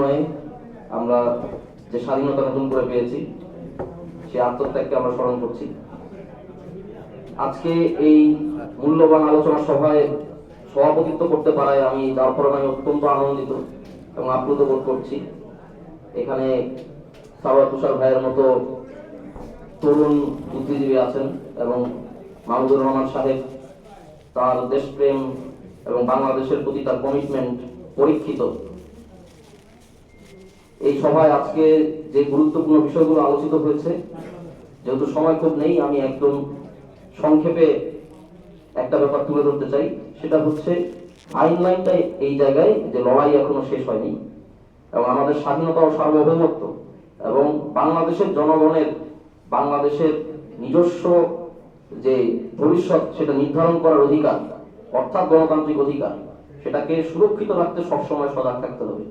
বিনিময়ে আমরা যে স্বাধীনতা নতুন করে পেয়েছি সেই আত্মত্যাগকে আমরা স্মরণ করছি। আজকে এই মূল্যবান আলোচনা সভায় সভাপতিত্ব করতে পারায় আমি যার পরে আমি অত্যন্ত আনন্দিত এবং আপ্লুত বোধ করছি। এখানে সাবা তুষার ভাইয়ের মতো তরুণ বুদ্ধিজীবী আছেন এবং মাহমুদুর রহমান সাহেব তার দেশপ্রেম এবং বাংলাদেশের প্রতি তার কমিটমেন্ট পরীক্ষিত। এই সভায় আজকে যে গুরুত্বপূর্ণ বিষয়গুলো আলোচিত হয়েছে, যেহেতু সময় খুব নেই, আমি একদম সংক্ষেপে একটা ব্যাপার তুলে ধরতে চাই। সেটা হচ্ছে, আইন লাইনটা এই জায়গায় যে লড়াই এখনও শেষ হয়নি, এবং আমাদের স্বাধীনতা ও সার্বভৌমত্ব, এবং বাংলাদেশের জনগণের, বাংলাদেশের নিজস্ব যে ভবিষ্যৎ, সেটা নির্ধারণ করার অধিকার, অর্থাৎ গণতান্ত্রিক অধিকার, সেটাকে সুরক্ষিত রাখতে সবসময় সজাগ থাকতে হবে।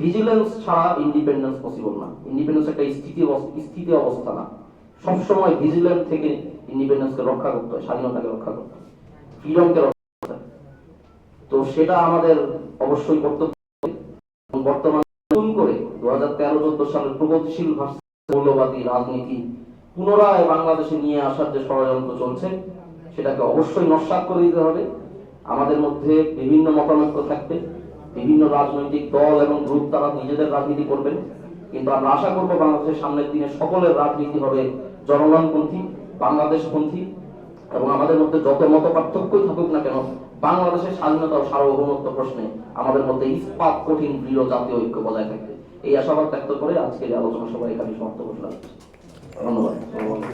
ভিজিলেন্স ছাড়া ইন্ডিপেন্ডেন্স পসিবল না। ইন্ডিপেন্ডেন্স একটা স্থিতি স্থিতি অবস্থা না। সবসময় ভিজিলেন্স থেকে ইন্ডিপেন্ডেন্সকে রক্ষা করতে হয়, স্বাধীনতাকে রক্ষা করতে হয়। ফ্রিডমকে রক্ষা করতে তো সেটা আমাদের অবশ্যই কর্তব্য। বর্তমানে নতুন করে দু হাজার তেরো চোদ্দ সালের প্রগতিশীল রাজনীতি পুনরায় বাংলাদেশে নিয়ে আসার যে ষড়যন্ত্র চলছে, সেটাকে অবশ্যই নস্বাত করে দিতে হবে। আমাদের মধ্যে বিভিন্ন মতানৈক্য থাকবে। বিভিন্ন রাজনৈতিক দল এবং গ্রুপ তারা নিজেদের রাজনীতি করবেন। কিন্তু আমরা আশা করব বাংলাদেশের সামনের দিনে সকলের রাজনীতি হবে জনগণপন্থী, বাংলাদেশপন্থী এবং আমাদের মধ্যে যত মত পার্থক্যই থাকুক না কেন, বাংলাদেশের স্বাধীনতা ও সার্বভৌমত্ব প্রশ্নে আমাদের মধ্যে ইস্পাত, কঠিন, দৃঢ় জাতীয় ঐক্য বজায় থাকবে। এই আশাবাদ ব্যক্ত করে আজকের আলোচনা সভা এখানে সমাপ্ত করলাম। ধন্যবাদ।